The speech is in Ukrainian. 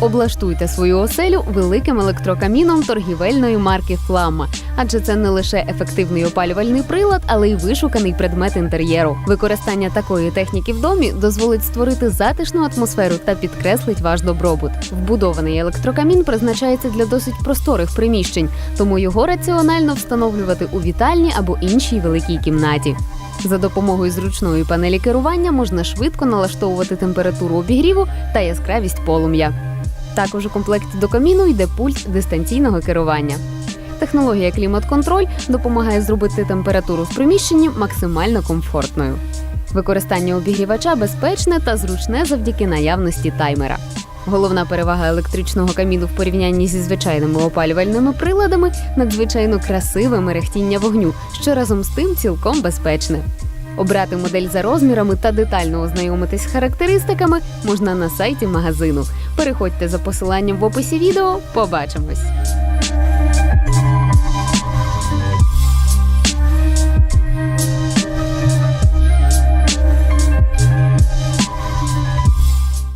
Облаштуйте свою оселю великим електрокаміном торгівельної марки Фламма, адже це не лише ефективний опалювальний прилад, але й вишуканий предмет інтер'єру. Використання такої техніки в домі дозволить створити затишну атмосферу та підкреслить ваш добробут. Вбудований електрокамін призначається для досить просторих приміщень, тому його раціонально встановлювати у вітальні або іншій великій кімнаті. За допомогою зручної панелі керування можна швидко налаштовувати температуру обігріву та яскравість полум'я. Також у комплекті до каміну йде пульт дистанційного керування. Технологія клімат-контроль допомагає зробити температуру в приміщенні максимально комфортною. Використання обігрівача безпечне та зручне завдяки наявності таймера. Головна перевага електричного каміну в порівнянні зі звичайними опалювальними приладами надзвичайно красиве мерехтіння вогню, що разом з тим цілком безпечне. Обрати модель за розмірами та детально ознайомитись з характеристиками можна на сайті магазину. Переходьте за посиланням в описі відео. Побачимось!